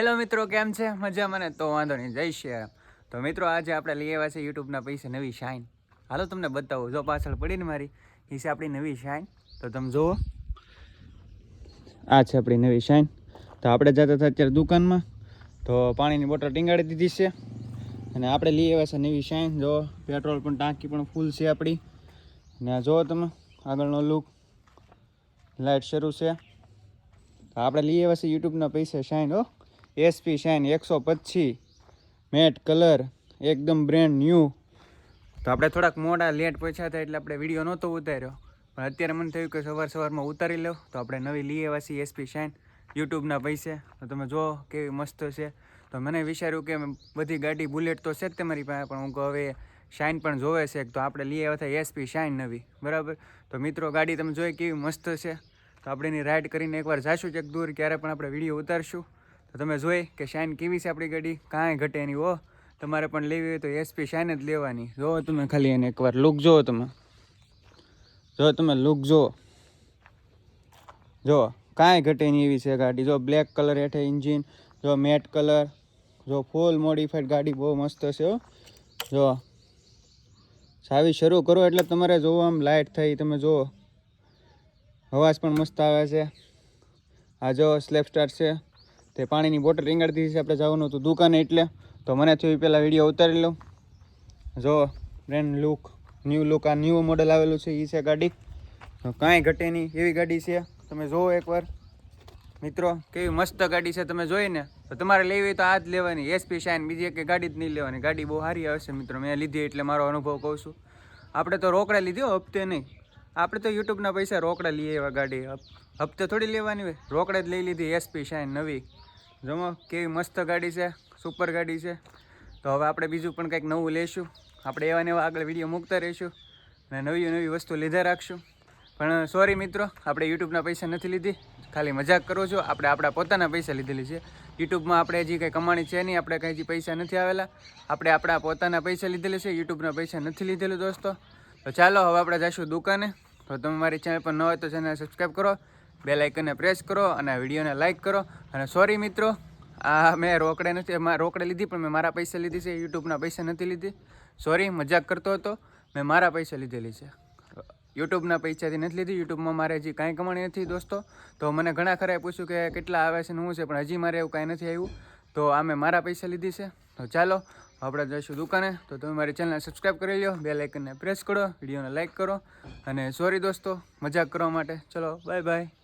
Hello મિત્રો, કેમ છે? મજામાં ને? તો વાંધો નહીં. જય શ્રી તો મિત્રો, આજે આપણે લઈ આવ્યા છે યુટ્યુબના પૈસે નવી શાઇન. હાલો તમને બતાવું. જો પાછળ પડીને મારી, એ છે આપણી નવી શાઇન. તો તમે જુઓ. આ છે આપણી નવી શાઇન. તો આપણે જતા હતા અત્યારે દુકાનમાં. તો પાણીની બોટલ ટીંગાડી દીધી છે. અને આપણે લઈ આવ્યા છે નવી શાઇન. જો પેટ્રોલ પણ ટાંકી પણ ફૂલ છે આપણી. ને આ જુઓ તમે, આગળનો લુક લાઇટ શરૂ છે. તો આપણે લઈ આવ્યા છે યુટ્યુબના પૈસે શાઇન, હો. એસપી શાઇન એકસો પચીસ મેટ કલર એકદમ બ્રેન્ડ ન્યૂ તો આપણે થોડાક મોડા લેટ પહોંચ્યા હતા એટલે આપણે વીડિયો નહોતો ઉતાર્યો. પણ અત્યારે મને થયું કે સવાર સવારમાં ઉતારી લઉં તો આપણે નવી લઈ આવ્યા એસપી શાઇન યુટ્યુબના પૈસે. તો તમે જુઓ કેવી મસ્ત છે. તો મને વિચાર્યું કે બધી ગાડી બુલેટ તો છે જ તમારી પાસે, પણ હું હવે શાઇન પણ જોવે છે. તો આપણે લઈ આવ્યા હતા એસપી શાઇન નવી. બરાબર? તો મિત્રો, ગાડી તમે જોઈ કેવી મસ્ત છે. તો આપણે એની રાઈડ કરીને એકવાર જાશું ચેક દૂર. ક્યારે પણ આપણે વીડિયો ઉતારશું. તો તમે જોઈ કે શાઇન કેવી છે આપણી ગાડી? કાંઈ ઘટે નહીં, હો. તમારે પણ લેવી હોય તો એસપી શાઇન જ લેવાની. જો તમે ખાલી એને એકવાર લુક જુઓ તમે. જો તમે લુક જુઓ. જો, કાંઈ ઘટે નહીં એવી છે ગાડી. જો બ્લેક કલર હેઠે ઇન્જિન જો મેટ કલર જો ફૂલ મોડિફાઈડ ગાડી બહુ મસ્ત છે જો. ચાવી શરૂ કરો એટલે તમારે જોવો આમ લાઇટ થઈ તમે જુઓ. અવાજ પણ મસ્ત આવે છે. આ જો સ્લેપ સ્ટાર છે. તે પાણીની બોટલ રીંગાડી દીધી છે, આપણે જવાનું હતું દુકાને એટલે. તો મને થયું પહેલાં વીડિયો ઉતારી લઉં. જો બ્રેન્ડ લુક ન્યૂ લુક આ ન્યૂ મોડલ આવેલું છે એ છે ગાડી. કાંઈ ઘટે નહીં, એવી ગાડી છે. તમે જુઓ એકવાર. મિત્રો, કેવી મસ્ત ગાડી છે, તમે જોઈ ને તો તમારે લેવી તો આ જ લેવાની એસપી શાઇન બીજી એક ગાડી જ નહીં લેવાની. ગાડી બહુ સારી આવશે, મિત્રો. મેં લીધી એટલે મારો અનુભવ કહું છું. આપણે તો રોકડા લીધી હપ્તે નહીં. આપણે તો યુટ્યુબના પૈસા રોકડા લઈએ એવા ગાડી. હપ્તે થોડી લેવાની હોય. રોકડે જ લઈ લીધી એસપી શાઇન નવી. જમો કેવી મસ્ત ગાડી છે સુપર ગાડી છે. તો હવે આપણે બીજું પણ કંઈક નવું લઈશું. આપણે એવા ને એવા આગળ વીડિયો મૂકતા રહીશું અને નવી નવી વસ્તુ લીધા રાખશું. પણ સોરી મિત્રો, આપણે યુટ્યુબના પૈસા નથી લીધી. ખાલી મજાક કરો છો, આપણે આપણા પોતાના પૈસા લીધેલી છે. યુટ્યુબમાં આપણે હજી કંઈ કમાણી છે નહીં, આપણે કંઈ હજી પૈસા નથી આવેલા. આપણે આપણા પોતાના પૈસા લીધેલી છે, યુટ્યુબના પૈસા નથી લીધેલું, દોસ્તો. તો ચાલો, હવે આપણે જઈશું દુકાને. તો તમે મારી ચેનલ પર ન હોય તો ચેનલ સબસ્ક્રાઈબ કરો. બે લાઇકનને પ્રેસ કરો અને વિડીયોને લાઇક કરો. અને સોરી મિત્રો, આ મેં રોકડે નથી રોકડે લીધી, પણ મેં મારા પૈસા લીધી છે, યુટ્યુબના પૈસા નથી લીધી. સોરી, મજાક કરતો હતો, મેં મારા પૈસા લીધેલી છે. યુટ્યુબના પૈસાથી નથી લીધી, યુટ્યુબમાં મારે હજી કાંઈ કમાણી નથી દોસ્તો. તો મને ઘણા ખરાએ પૂછ્યું કે કેટલા આવે છે ને શું છે, પણ હજી મારે એવું કાંઈ નથી આવ્યું. તો આ મેં મારા પૈસા લીધી છે. તો ચાલો, આપણે જઈશું દુકાને. તો તમે મારી ચેનલને સબસ્ક્રાઈબ કરી લો બે લાઇકનને પ્રેસ કરો, વિડીયોને લાઇક કરો. અને સોરી દોસ્તો, મજાક કરવા માટે. ચલો બાય બાય